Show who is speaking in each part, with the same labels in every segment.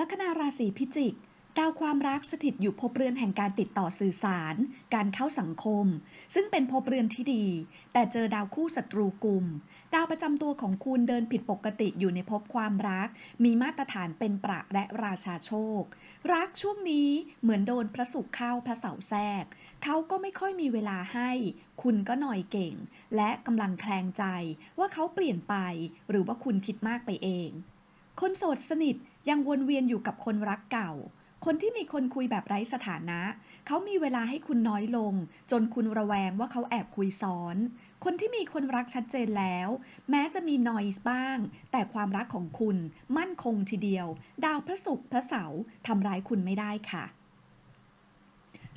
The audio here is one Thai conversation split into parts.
Speaker 1: ลัคนาราศีพิจิก ดาวความรักสถิตอยู่ภพเรือนแห่งการติดต่อสื่อสาร การเข้าสังคม ซึ่งเป็นภพเรือนที่ดี แต่เจอดาวคู่ศัตรูกลุ่ม ดาวประจำตัวของคุณเดินผิดปกติอยู่ในภพความรัก มีมาตรฐานเป็นประและราชาโชค รักช่วงนี้เหมือนโดนพระศุกร์เข้าพระเสาร์แทรก เขาก็ไม่ค่อยมีเวลาให้ คุณก็หน่อยเก่ง และกำลังแคลงใจว่าเขาเปลี่ยนไป หรือว่าคุณคิดมากไปเอง คนโสดสนิท ยังวนเวียนอยู่กับคนรักเก่า คนที่มีคนคุยแบบไร้สถานะ เขามีเวลาให้คุณน้อยลง จนคุณระแวงว่าเขาแอบคุยซ้อน คนที่มีคนรักชัดเจนแล้ว แม้จะมีนอยส์บ้าง แต่ความรักของคุณมั่นคงทีเดียว ดาวพระศุกร์พระเสาร์ทำร้ายคุณไม่ได้ค่ะ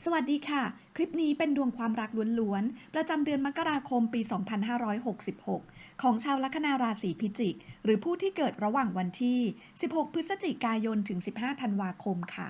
Speaker 1: สวัสดีค่ะ คลิปนี้เป็นดวงความรักล้วนๆ ประจำเดือนมกราคมปี 2566 ของชาวลัคนาราศีพิจิก หรือผู้ที่เกิดระหว่างวันที่ 16 พฤศจิกายน ถึง 15 ธันวาคมค่ะ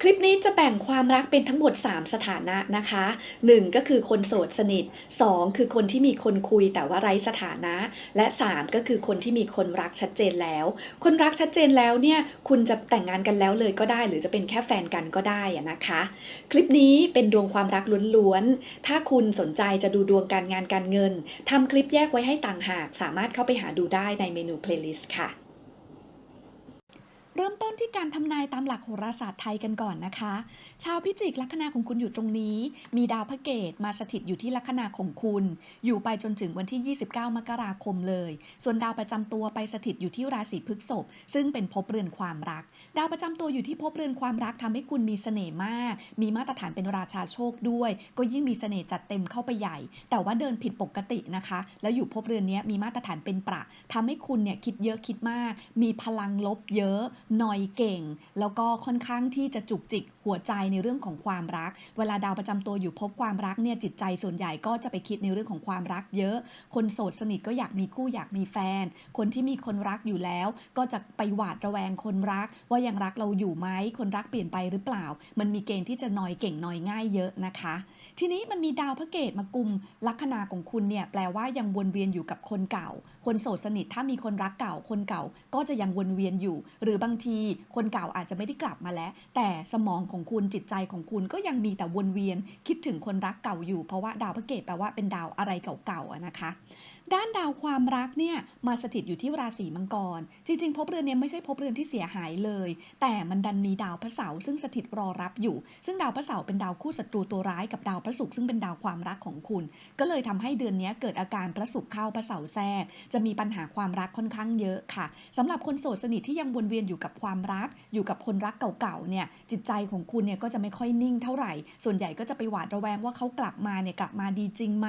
Speaker 1: คลิปนี้จะแบ่งความรักเป็นทั้งหมด 3 สถานะนะคะ 1 ก็คือคนโสดสนิท 2 คือคนที่มีคนคุยแต่ว่าไร้สถานะ และ 3 ก็คือคนที่มีคนรักชัดเจนแล้ว คนรักชัดเจนแล้วเนี่ยคุณจะแต่งงานกันแล้วเลยก็ได้ หรือจะเป็นแค่แฟนกันก็ได้นะคะ คลิปนี้เป็นดวงความรักล้วนๆ ถ้าคุณสนใจจะดูดวงการงานการเงินทำคลิปแยกไว้ให้ต่างหาก สามารถเข้าไปหาดูได้ในเมนู playlist ค่ะ เริ่มต้นที่การทำนายตามหลักโหราศาสตร์ไทยกันก่อนนะคะ ชาวพิจิกลัคนาของคุณอยู่ตรงนี้ มีดาวพระเกตมาสถิตอยู่ที่ลัคนาของคุณ อยู่ไปจนถึงวันที่ 29 มกราคมเลย ส่วนดาวประจำตัวไปสถิตอยู่ที่ราศีพฤษภซึ่งเป็นภพเรือนความรัก ดาวประจำตัวอยู่ที่ภพเรือนความรักทำให้คุณมีเสน่ห์มาก มีมาตรฐานเป็นราชาโชคด้วย ก็ยิ่งมีเสน่ห์จัดเต็มเข้าไปใหญ่ แต่ว่าเดินผิดปกตินะคะ แล้วอยู่ภพเรือนนี้มีมาตรฐานเป็นประทำให้คุณเนี่ยคิดเยอะคิดมาก มีพลังลบเยอะหน่อยเก่ง แล้วก็ค่อนข้างที่จะจุกจิกหัวใจในเรื่องของความรัก เวลาดาวประจำตัวอยู่พบความรักเนี่ยจิตใจส่วนใหญ่ก็จะไปคิดในเรื่องของความรักเยอะ คนโสดสนิทก็อยากมีคู่อยากมีแฟน คนที่มีคนรักอยู่แล้ว ก็จะไปหวาดระแวงคนรัก ว่ายังรักเราอยู่ไหมคนรักเปลี่ยนไปหรือเปล่า มันมีเกณฑ์ที่จะนอยเก่งนอยง่ายเยอะนะคะ ทีนี้มันมีดาวพระเกตมากุมลัคนาของคุณเนี่ยแปลว่ายังวนเวียนอยู่กับคนเก่า คนโสดสนิทถ้ามีคนรักเก่าคนเก่าก็จะยังวนเวียนอยู่ หรือบางทีคนเก่าอาจจะไม่ได้กลับมาแล้ว แต่สมองของคุณจิตใจของคุณก็ยังมีแต่วนเวียน คิดถึงคนรักเก่าอยู่ เพราะว่าดาวพระเกตแปลว่าเป็นดาวอะไรเก่าๆนะคะ ด้านดาวความรักเนี่ยมาสถิตอยู่ที่ราศีมังกร จริงๆภพเรือนเนี้ไม่ใช่ภพเรือนที่เสียหายเลย แต่มันดันมีดาวพระเสาร์ซึ่งสถิตรอรับอยู่ ซึ่งดาวพระเสาร์เป็นดาวคู่ศัตรูตัวร้ายกับดาวพระศุกร์ซึ่งเป็นดาวความรักของคุณ ก็เลยทำให้เดือนนี้เกิดอาการพระศุกร์เข้าพระเสาร์แทรก จะมีปัญหาความรักค่อนข้างเยอะค่ะสำหรับคนโสดสนิทที่ยังวนเวียนอยู่กับความรัก อยู่กับคนรักเก่าๆเนี่ยจิตใจของคุณเนี่ยก็จะไม่ค่อยนิ่งเท่าไหร่ ส่วนใหญ่ก็จะไปหวาดระแวงว่าเขากลับมาเนี่ยกลับมาดีจริงไหม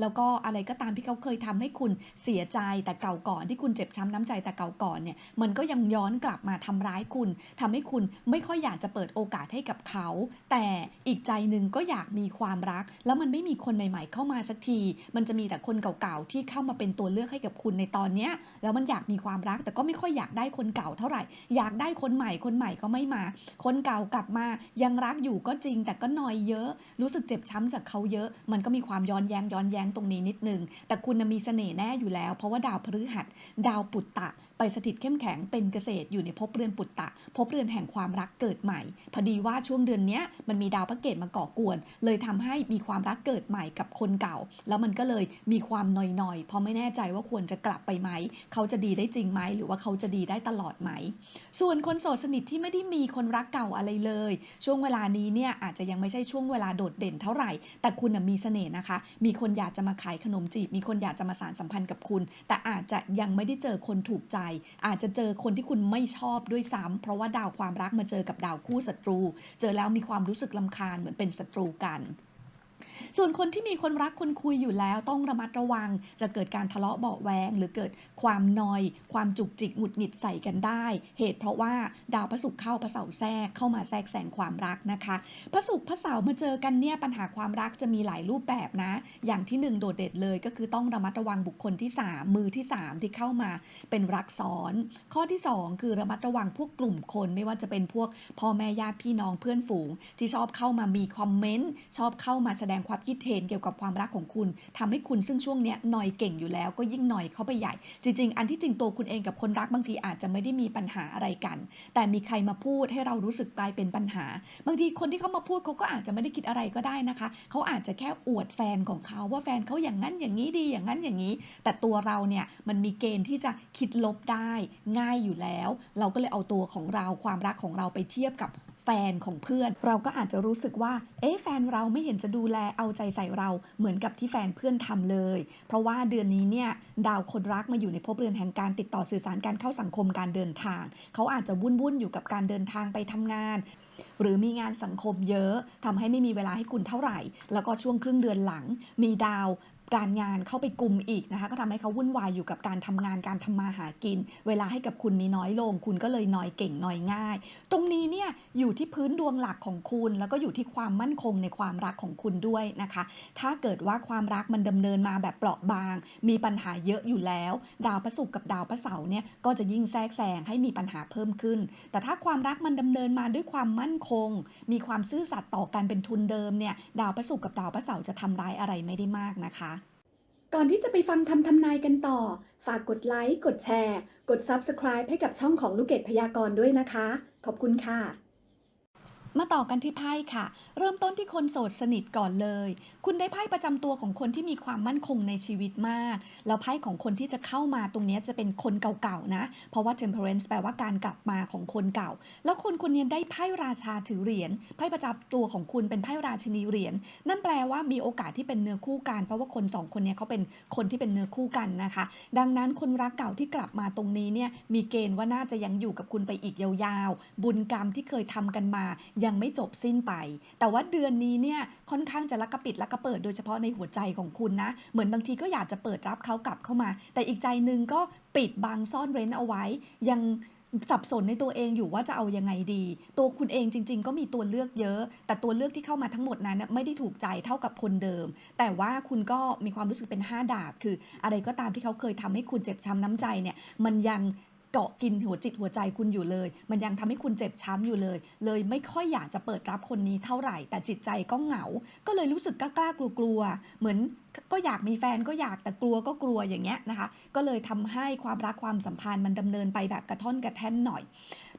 Speaker 1: แล้วก็อะไรก็ตามที่เขาเคยททำให้คุณเสียใจแต่เก่าก่อนที่คุณเจ็บช้ำน้ำใจแต่เก่าก่อนเนี่ยมันก็ยังย้อนกลับมาทำร้ายคุณทำให้คุณไม่ค่อยอยากจะเปิดโอกาสให้กับเขา แต่อีกใจหนึ่งก็อยากมีความรัก แล้วมันไม่มีคนใหม่ ๆ เข้ามาสักที มันจะมีแต่คนเก่าๆที่เข้ามาเป็นตัวเลือกให้กับคุณในตอนเนี้ยแล้วมันอยากมีความรักแต่ก็ไม่ค่อยอยากได้คนเก่าเท่าไหร่ อยากได้คนใหม่คนใหม่ก็ไม่มา คนเก่ากลับมายังรักอยู่ก็จริง แต่ก็นอยเยอะ รู้สึกเจ็บช้ำจากเขาเยอะ มันก็มีความย้อนแย้งย้อนแย้งตรงนี้นิดนึงแต่คุณน่ะมีเสน่ห์แน่อยู่แล้ว เพราะว่าดาวพฤหัส ดาวปุตตะ ไปสถิตเข้มแข็งเป็นเกษตรอยู่ในภพเรือนปุตตะภพเรือนแห่งความรักเกิดใหม่ พอดีว่าช่วงเดือนนี้มันมีดาวพระเกตมาก่อกวน เลยทำให้มีความรักเกิดใหม่กับคนเก่า แล้วมันก็เลยมีความน่อยๆ เพราะไม่แน่ใจว่าควรจะกลับไปไหม เขาจะดีได้จริงไหม หรือว่าเขาจะดีได้ตลอดไหม ส่วนคนโสดสนิทที่ไม่ได้มีคนรักเก่าอะไรเลย ช่วงเวลานี้เนี่ยอาจจะยังไม่ใช่ช่วงเวลาโดดเด่นเท่าไหร่ แต่คุณมีเสน่ห์นะคะ มีคนอยากจะมาขายขนมจีบ มีคนอยากจะมาสานสัมพันธ์กับคุณ แต่อาจจะยังไม่ได้เจอคนถูกใจอาจจะเจอคนที่คุณไม่ชอบด้วยซ้ำเพราะว่าดาวความรักมาเจอกับดาวคู่ศัตรู เจอแล้วมีความรู้สึกลำคาญเหมือนเป็นศัตรูกัน ส่วนคนที่มีคนรักคนคุยอยู่แล้วต้องระมัดระวัง จะเกิดการทะเลาะเบาแวง หรือเกิดความนอย ความจุกจิกหงุดหงิดใส่กันได้ เหตุเพราะว่าดาวพระศุกร์เข้าพระเสาร์แทรกเข้ามาแทรกแซงความรักนะคะพระศุกร์พระเสาร์มาเจอกันเนี่ยปัญหาความรักจะมีหลายรูปแบบนะ อย่างที่หนึ่งโดดเด่นเลยก็คือต้องระมัดระวังบุคคลที่ 3 มือที่ 3 ที่เข้ามาเป็นรักซ้อน ข้อที่ 2 คือระมัดระวังพวกกลุ่มคนไม่ว่าจะเป็นพวกพ่อแม่ญาติพี่น้องเพื่อนฝูง ที่ชอบเข้ามามีคอมเมนต์ชอบเข้ามาแสดงความคิดเห็นเกี่ยวกับความรักของคุณทำให้คุณซึ่งช่วงเนี้ยหน่อยเก่งอยู่แล้วก็ยิ่งหน่อยเข้าไปใหญ่ จริง ๆ อันที่จริงตัวคุณเองกับคนรักบางทีอาจจะไม่ได้มีปัญหาอะไรกัน แต่มีใครมาพูดให้เรารู้สึกกลายเป็นปัญหา บางทีคนที่เขามาพูดเขาก็อาจจะไม่ได้คิดอะไรก็ได้นะคะเขาอาจจะแค่อวดแฟนของเขาว่าแฟนเขาอย่างนั้นอย่างนี้ดีอย่างนั้นอย่างนี้ แต่ตัวเราเนี่ยมันมีเกณฑ์ที่จะคิดลบได้ง่ายอยู่แล้ว เราก็เลยเอาตัวของเราความรักของเราไปเทียบกับ แฟนของเพื่อน เราก็อาจจะรู้สึกว่า เอ๊ะแฟนเราไม่เห็นจะดูแลเอาใจใส่เราเหมือนกับที่แฟนเพื่อนทำเลย เพราะว่าเดือนนี้เนี่ยดาวคนรักมาอยู่ในภพเรือนแห่งการติดต่อสื่อสารการเข้าสังคมการเดินทาง เขาอาจจะวุ่นวุ่นอยู่กับการเดินทางไปทำงาน หรือมีงานสังคมเยอะทำให้ไม่มีเวลาให้คุณเท่าไหร่ แล้วก็ช่วงครึ่งเดือนหลัง มีดาวการงานเข้าไปกลุ่มอีกนะคะ ก็ทำให้เขาวุ่นวายอยู่กับการทำงานการทำมาหากิน เวลาให้กับคุณมีน้อยลง คุณก็เลยน้อยเก่งน้อยง่าย ตรงนี้เนี่ยอยู่ที่พื้นดวงหลักของคุณ แล้วก็อยู่ที่ความมั่นคงในความรักของคุณด้วยนะคะ ถ้าเกิดว่าความรักมันดำเนินมาแบบเปราะบาง มีปัญหาเยอะอยู่แล้ว ดาวพระศุกร์กับดาวพระเสาร์เนี่ยก็จะยิ่งแทรกแซงให้มีปัญหาเพิ่มขึ้น แต่ถ้าความรักมันดำเนินมาด้วยความมั่น่นคง มีความซื่อสัตย์ต่อกันเป็นทุนเดิมเนี่ยดาวพระศุกร์กับดาวพระเสาร์จะทำร้ายอะไรไม่ได้มากนะคะ
Speaker 2: ก่อนที่จะไปฟังคำทำนายกันต่อ ฝากกดไลค์ กดแชร์ กด Subscribe ให้กับช่องของลูกเกดพยากรณ์ด้วยนะคะ ขอบคุณค่ะ
Speaker 1: มาต่อกันที่ไพ่ค่ะ เริ่มต้นที่คนโสดสนิทก่อนเลย คุณได้ไพ่ประจำตัวของคนที่มีความมั่นคงในชีวิตมาก แล้วไพ่ของคนที่จะเข้ามาตรงนี้จะเป็นคนเก่าๆนะ เพราะว่า temperance แปลว่าการกลับมาของคนเก่า แล้วคนคนนี้ได้ไพ่ราชาถือเหรียญ ไพ่ประจำตัวของคุณเป็นไพ่ราชินีเหรียญ นั่นแปลว่ามีโอกาสที่เป็นเนื้อคู่กัน เพราะว่าคนสองคนนี้เขาเป็นคนที่เป็นเนื้อคู่กันนะคะ ดังนั้นคนรักเก่าที่กลับมาตรงนี้เนี่ย มีเกณฑ์ว่าน่าจะยังอยู่กับคุณไปอีกยาวๆ บุญกรรมที่เคยทำกันมายังไม่จบสิ้นไป แต่ว่าเดือนนี้เนี่ยค่อนข้างจะลักกระปิดลักกระเปิดโดยเฉพาะในหัวใจของคุณนะ เหมือนบางทีก็อยากจะเปิดรับเขากลับเข้ามา แต่อีกใจหนึ่งก็ปิดบังซ่อนเร้นเอาไว้ ยังสับสนในตัวเองอยู่ว่าจะเอายังไงดี ตัวคุณเองจริง ๆ ก็มีตัวเลือกเยอะ แต่ตัวเลือกที่เข้ามาทั้งหมดนั้นไม่ได้ถูกใจเท่ากับคนเดิม แต่ว่าคุณก็มีความรู้สึกเป็นห้าดาบ คืออะไรก็ตามที่เขาเคยทำให้คุณเจ็บช้ำน้ำใจเนี่ย มันยัง เกาะกินหัวจิตหัวใจคุณอยู่เลย มันยังทำให้คุณเจ็บช้ำอยู่เลย เลยไม่ค่อยอยากจะเปิดรับคนนี้เท่าไหร่ แต่จิตใจก็เหงา ก็เลยรู้สึกกล้าๆกลัวๆเหมือนก็อยากมีแฟนก็อยากแต่กลัวก็กลัวอย่างเงี้ยนะคะ ก็เลยทำให้ความรักความสัมพันธ์มันดำเนินไปแบบกระท่อนกระแท่นหน่อย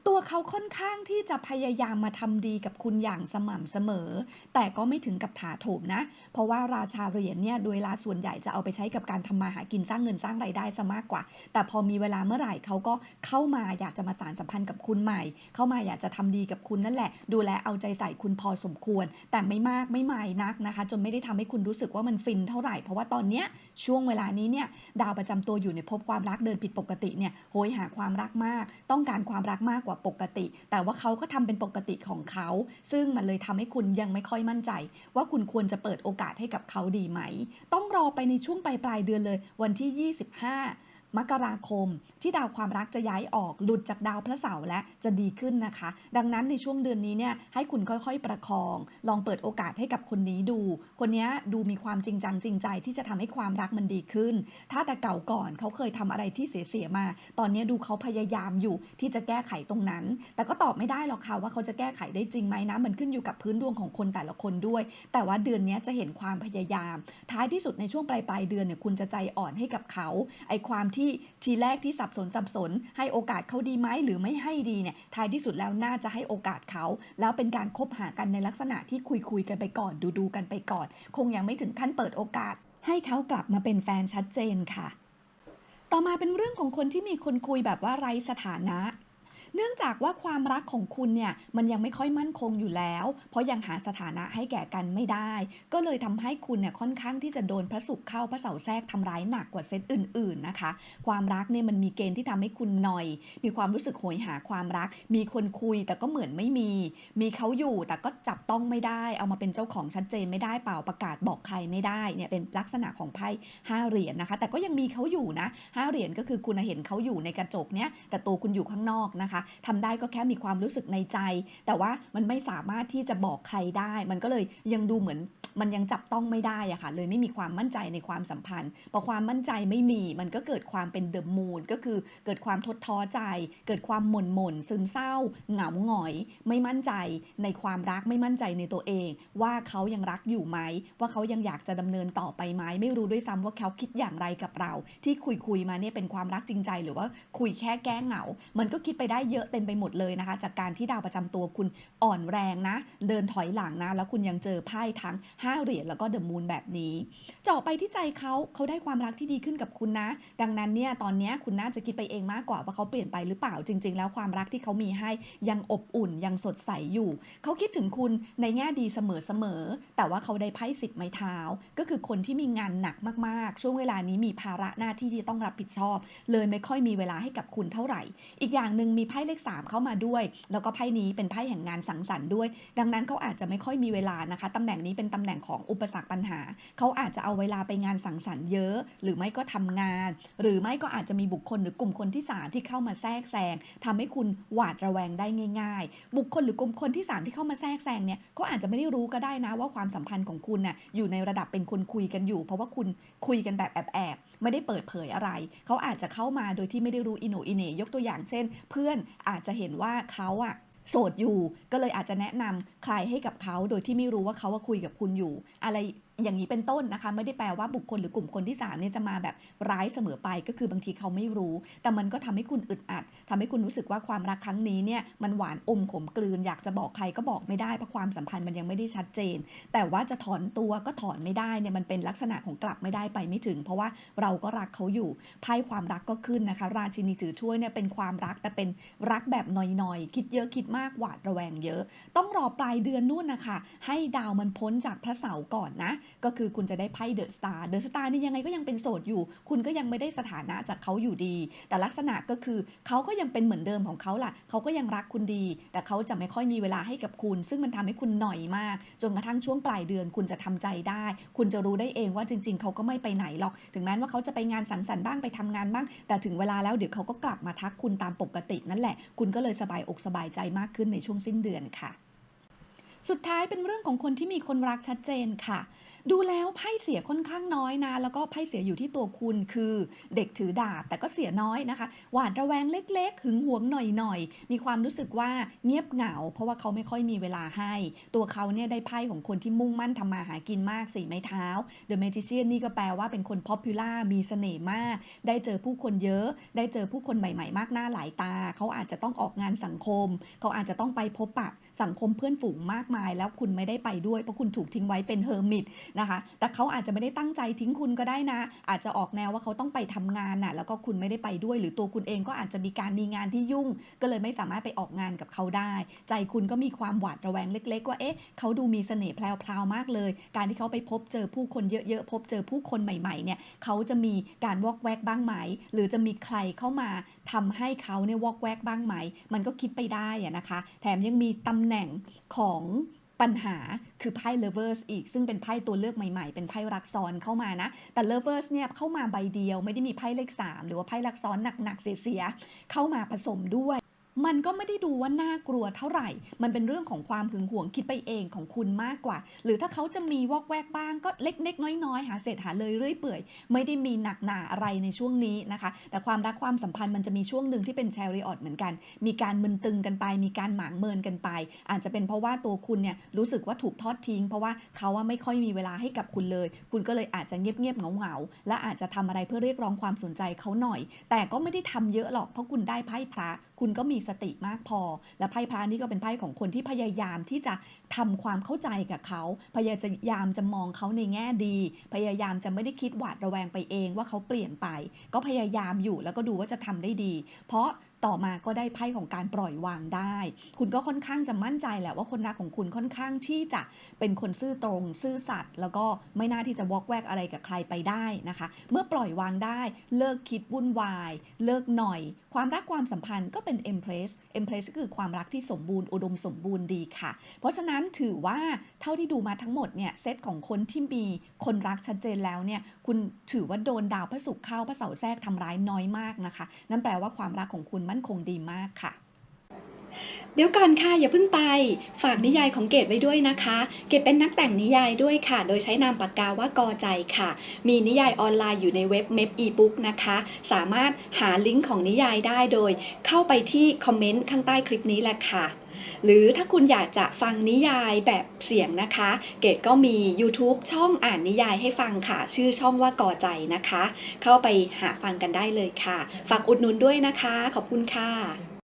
Speaker 1: ตัวเขาค่อนข้างที่จะพยายามมาทำดีกับคุณอย่างสม่ำเสมอ แต่ก็ไม่ถึงกับถาโถมนะ เพราะว่าราชาเหรียญเนี่ยโดยลาส่วนใหญ่จะเอาไปใช้กับการทำมาหากินสร้างเงินสร้างรายได้ซะมากกว่า แต่พอมีเวลาเมื่อไหร่เขาก็เข้ามาอยากจะมาสานสัมพันธ์กับคุณใหม่ เข้ามาอยากจะทำดีกับคุณนั่นแหละ ดูแลเอาใจใส่คุณพอสมควร แต่ไม่มากไม่ไม่นักนะคะ จนไม่ได้ทำให้คุณรู้สึกว่ามันฟินเท่าไหร่ เพราะว่าตอนเนี้ยช่วงเวลานี้เนี่ยดาวประจำตัวอยู่ในภพความรักเดินผิดปกติเนี่ยโหยหาความรักมาก ต้องการความรักมากกว่าปกติ แต่ว่าเขาก็ทำเป็นปกติของเขา ซึ่งมันเลยทำให้คุณยังไม่ค่อยมั่นใจ ว่าคุณควรจะเปิดโอกาสให้กับเขาดีไหม ต้องรอไปในช่วงปลายปลายเดือนเลย วันที่ 25 มกราคม ที่ดาวความรักจะย้ายออกหลุดจากดาวพระเสาร์และจะดีขึ้นนะคะ ดังนั้นในช่วงเดือนนี้เนี่ยให้คุณค่อยๆประคอง ลองเปิดโอกาสให้กับคนนี้ดู คนนี้ดูมีความจริงจังจริงใจที่จะทำให้ความรักมันดีขึ้น ถ้าแต่เก่าก่อนเขาเคยทำอะไรที่เสียๆมา ตอนนี้ดูเขาพยายามอยู่ที่จะแก้ไขตรงนั้น แต่ก็ตอบไม่ได้หรอกค่ะว่าเขาจะแก้ไขได้จริงไหมนะมันขึ้นอยู่กับพื้นดวงของคนแต่ละคนด้วย แต่ว่าเดือนนี้จะเห็นความพยายาม ท้ายที่สุดในช่วงปลายปลายๆเดือนเนี่ยคุณจะใจอ่อนให้กับเขาไอความที่ที่ทีแรกที่สับสนสับสน ให้โอกาสเขาดีไหมหรือไม่ให้ดีเนี่ยท้ายที่สุดแล้วน่าจะให้โอกาสเขา แล้วเป็นการคบหากันในลักษณะที่คุยคุยกันไปก่อน ดูดูกันไปก่อน คงยังไม่ถึงขั้นเปิดโอกาส ให้เขากลับมาเป็นแฟนชัดเจนค่ะ ต่อมาเป็นเรื่องของคนที่มีคนคุยแบบว่าไร้สถานะ เนื่องจากว่าความรักของคุณเนี่ยมันยังไม่ค่อยมั่นคงอยู่แล้ว เพราะยังหาสถานะให้แก่กันไม่ได้ ก็เลยทำให้คุณเนี่ยค่อนข้างที่จะโดนพระศุกร์เข้าพระเสาร์แทรกทำร้ายหนักกว่าเซตอื่น ๆนะคะ ความรักเนี่ยมันมีเกณฑ์ที่ทำให้คุณหน่อย มีความรู้สึกโหยหาความรัก มีคนคุยแต่ก็เหมือนไม่มี มีเขาอยู่แต่ก็จับต้องไม่ได้ เอามาเป็นเจ้าของชัดเจนไม่ได้เปล่าประกาศบอกใครไม่ได้เนี่ยเป็นลักษณะของไพ่ห้าเหรียญนะคะ แต่ก็ยังมีเขาอยู่นะห้าเหรียญก็คือคุณเห็นเขาอยู่ในกระจกเนี้ยแต่ตัวคุณอยู่ข้างนอกนะคะทำได้ก็แค่มีความรู้สึกในใจ แต่ว่ามันไม่สามารถที่จะบอกใครได้ มันก็เลยยังดูเหมือน มันยังจับต้องไม่ได้อะค่ะเลยไม่มีความมั่นใจในความสัมพันธ์พอความมั่นใจไม่มีมันก็เกิดความเป็นเดอะมูนก็คือเกิดความทดท้อใจ เกิดความหม่นหม่นซึมเศร้า เหงาหงอย ไม่มั่นใจในความรักไม่มั่นใจในตัวเอง ว่าเขายังรักอยู่ไหม ว่าเขายังอยากจะดำเนินต่อไปไหมไม่รู้ด้วยซ้ำว่าเขาคิดอย่างไรกับเรา ที่คุยคุยมาเนี่ยเป็นความรักจริงใจ หรือว่าคุยแค่แก้เหงา มันก็คิดไปได้เยอะเต็มไปหมดเลยนะคะ จากการที่ดาวประจำตัวคุณอ่อนแรงนะ เดินถอยหลังนะ แล้วคุณยังเจอไพ่ทั้ง5 เหรียญแล้วก็เดอะมูนแบบนี้เจาะไปที่ใจเขาเขาได้ความรักที่ดีขึ้นกับคุณนะ ดังนั้นเนี่ยตอนนี้คุณน่าจะคิดไปเองมากกว่าว่าเขาเปลี่ยนไปหรือเปล่าจริง ๆ แล้วความรักที่เขามีให้ยังอบอุ่นยังสดใสอยู่ เขาคิดถึงคุณในแง่ดีเสมอๆแต่ว่าเขาได้ไพ่สิบไม้เท้า ก็คือคนที่มีงานหนักมากๆ ช่วงเวลานี้มีภาระหน้าที่ที่ต้องรับผิดชอบ เลยไม่ค่อยมีเวลาให้กับคุณเท่าไหร่ อีกอย่างหนึ่งมีไพ่เลขสามเข้ามาด้วย แล้วก็ไพ่นี้เป็นไพ่แห่งงานสังสรรค์ด้วย ดังนั้นเขาอาจจะไม่ค่อยมีเวลานะคะตำแหน่งนี้เป็นตำแหน่งของอุปสรรคปัญหา เขาอาจจะเอาเวลาไปงานสังสรรค์เยอะ หรือไม่ก็ทำงาน หรือไม่ก็อาจจะมีบุคคลหรือกลุ่มคนที่สามที่เข้ามาแทรกแซงทำให้คุณหวาดระแวงได้ง่าย ๆ บุคคลหรือกลุ่มคนที่สามที่เข้ามาแทรกแซงเนี่ยเขาอาจจะไม่ได้รู้ก็ได้นะว่าความสัมพันธ์ของคุณน่ะอยู่ในระดับเป็นคนคุยกันอยู่ เพราะว่าคุณคุยกันแบบแอบๆไม่ได้เปิดเผยอะไร เขาอาจจะเข้ามาโดยที่ไม่ได้รู้อิโนอินเนยกตัวอย่างเช่น เพื่อนอาจจะเห็นว่าเขาอะ โสดอยู่ ก็เลยอาจจะแนะนำใครให้กับเขาโดยที่ไม่รู้ว่าเขาว่าคุยกับคุณอยู่ อะไร อย่างนี้เป็นต้นนะคะ ไม่ได้แปลว่าบุคคลหรือกลุ่มคนที่สามเนี่ยจะมาแบบร้ายเสมอไปก็คือบางทีเขาไม่รู้ แต่มันก็ทำให้คุณอึดอัดทำให้คุณรู้สึกว่าความรักครั้งนี้เนี่ยมันหวานอมขมกลืน อยากจะบอกใครก็บอกไม่ได้เพราะความสัมพันธ์มันยังไม่ได้ชัดเจน แต่ว่าจะถอนตัวก็ถอนไม่ได้เนี่ยมันเป็นลักษณะของกลับไม่ได้ไปไม่ถึง เพราะว่าเราก็รักเขาอยู่ไพ่ความรักก็ขึ้นนะคะ ราชินีถือถ้วยเนี่ยเป็นความรักแต่เป็นรักแบบหน่อยๆ คิดเยอะคิดมากหวาดระแวงเยอะ ต้องรอปลายเดือนนู่นนะคะให้ดาวมันพ้นจากพระเสาร์ก่อนนะก็คือคุณจะได้ไพ่เดอะสตาร์เดอะสตาร์นี่ยังไงก็ยังเป็นโสดอยู่ คุณก็ยังไม่ได้สถานะจากเขาอยู่ดี แต่ลักษณะก็คือเขาก็ยังเป็นเหมือนเดิมของเขาล่ะเขาก็ยังรักคุณดี แต่เขาจะไม่ค่อยมีเวลาให้กับคุณ ซึ่งมันทำให้คุณหน่อยมาก จนกระทั่งช่วงปลายเดือนคุณจะทำใจได้ คุณจะรู้ได้เองว่าจริง ๆ เขาก็ไม่ไปไหนหรอก ถึงแม้ว่าเขาจะไปงานสังสรรค์บ้างไปทำงานบ้าง แต่ถึงเวลาแล้วเดี๋ยวเขาก็กลับมาทักคุณตามปกตินั่นแหละ คุณก็เลยสบายอกสบายใจมากขึ้นในช่วงสิ้นเดือนค่ะ สุดท้ายเป็นเรื่องของคนที่มีคนรักชัดเจนค่ะดูแล้วไพ่เสียค่อนข้างน้อยนะ แล้วก็ไพ่เสียอยู่ที่ตัวคุณคือเด็กถือดาบแต่ก็เสียน้อยนะคะ หวาดระแวงเล็ก ๆ หึงหวงหน่อยๆ มีความรู้สึกว่าเงียบเหงา เพราะว่าเขาไม่ค่อยมีเวลาให้ ตัวเขาเนี่ยได้ไพ่ของคนที่มุ่งมั่นทำมาหากินมากสี่ไม้เท้า The Magician นี่ก็แปลว่าเป็นคน popular มีเสน่ห์มาก ได้เจอผู้คนเยอะ ได้เจอผู้คนใหม่ๆ มากหน้าหลายตา เขาอาจจะต้องออกงานสังคม เขาอาจจะต้องไปพบปะสังคมเพื่อนฝูงมากมาย แล้วคุณไม่ได้ไปด้วยเพราะคุณถูกทิ้งไว้เป็นเฮอร์มิตนะคะ แต่เขาอาจจะไม่ได้ตั้งใจทิ้งคุณก็ได้นะ อาจจะออกแนวว่าเขาต้องไปทำงานน่ะ แล้วก็คุณไม่ได้ไปด้วย หรือตัวคุณเองก็อาจจะมีการมีงานที่ยุ่ง ก็เลยไม่สามารถไปออกงานกับเขาได้ ใจคุณก็มีความหวาดระแวงเล็ก ๆ ว่า เอ๊ะ เขาดูมีเสน่ห์แพรวๆมากเลย การที่เขาไปพบเจอผู้คนเยอะๆ พบเจอผู้คนใหม่ๆ เนี่ย เขาจะมีการวอกแวกบ้างไหม หรือจะมีใครเข้ามาทำให้เขาเนี่ยวอกแวกบ้างไหม มันก็คิดไปได้อะนะคะ แถมยังมีตำแหน่งของ ปัญหาคือไพ่ lovers อีก ซึ่งเป็นไพ่ตัวเลือกใหม่ๆ เป็นไพ่รักซ้อนเข้ามานะ แต่ lovers เนี่ยเข้ามาใบเดียวไม่ได้มีไพ่เลข 3 หรือว่าไพ่รักซ้อนหนักๆเสียๆเข้ามาผสมด้วย มันก็ไม่ได้ดูว่าน่ากลัวเท่าไหร่ มันเป็นเรื่องของความหึงหวงคิดไปเองของคุณมากกว่า หรือถ้าเขาจะมีวอกแวกบ้างก็เล็กๆ น้อยๆ หาเศษหาเลยเรื่อยเปื่อย ไม่ได้มีหนักหนาอะไรในช่วงนี้นะคะ แต่ความรักความสัมพันธ์มันจะมีช่วงหนึ่งที่เป็นแชริออตเหมือนกัน มีการมึนตึงกันไป มีการหมางเมินกันไป อาจจะเป็นเพราะว่าตัวคุณเนี่ยรู้สึกว่าถูกทอดทิ้ง เพราะว่าเขาว่าไม่ค่อยมีเวลาให้กับคุณเลย คุณก็เลยอาจจะเงียบๆเหงาๆและอาจจะทำอะไรเพื่อเรียกร้องความสนใจเขาหน่อย แต่ก็ไม่ได้ทำเยอะหรอกเพราะคุณได้ไพ่พระ คุณก็มีสติมากพอ และไพ่พระนี่ก็เป็นไพ่ของคนที่พยายามที่จะทำความเข้าใจกับเขา พยายามจะมองเขาในแง่ดี พยายามจะไม่ได้คิดหวาดระแวงไปเองว่าเขาเปลี่ยนไป ก็พยายามอยู่แล้วก็ดูว่าจะทำได้ดี เพราะ ต่อมาก็ได้ไพ่ของการปล่อยวางได้ คุณก็ค่อนข้างจะมั่นใจแหละว่าคนรักของคุณค่อนข้างที่จะเป็นคนซื่อตรง ซื่อสัตย์แล้วก็ไม่น่าที่จะวอกแวกอะไรกับใครไปได้นะคะ เมื่อปล่อยวางได้ เลิกคิดวุ่นวาย เลิกหน่อย ความรักความสัมพันธ์ก็เป็น Empress Empress ก็คือความรักที่สมบูรณ์อุดมสมบูรณ์ดีค่ะ เพราะฉะนั้นถือว่าเท่าที่ดูมาทั้งหมดเนี่ยเซตของคนที่มีคนรักชัดเจนแล้วเนี่ยคุณถือว่าโดนดาวพระศุกร์เข้าพระเสาร์แทรกทำร้ายน้อยมากนะคะ นั่นแปลว่าความรักของคุณมั่นคงดีมากค่ะ
Speaker 2: เดี๋ยวก่อนค่ะอย่าเพิ่งไป ฝากนิยายของเกดไว้ด้วยนะคะ เกดเป็นนักแต่งนิยายด้วยค่ะ โดยใช้นามปากกาว่ากอใจค่ะ มีนิยายออนไลน์อยู่ในเว็บเม p อีบุ๊กนะคะ สามารถหาลิงก์ของนิยายได้โดย เข้าไปที่คอมเมนต์ข้างใต้คลิปนี้แหละค่ะ หรือถ้าคุณอยากจะฟังนิยายแบบเสียงนะคะ เกดก็มี YouTube ช่องอ่านนิยายให้ฟังค่ะ ชื่อช่องว่ากอใจนะคะ เข้าไปหาฟังกันได้เลยค่ะ ฝากอุดหนุนด้วยนะคะ ขอบคุณค่ะ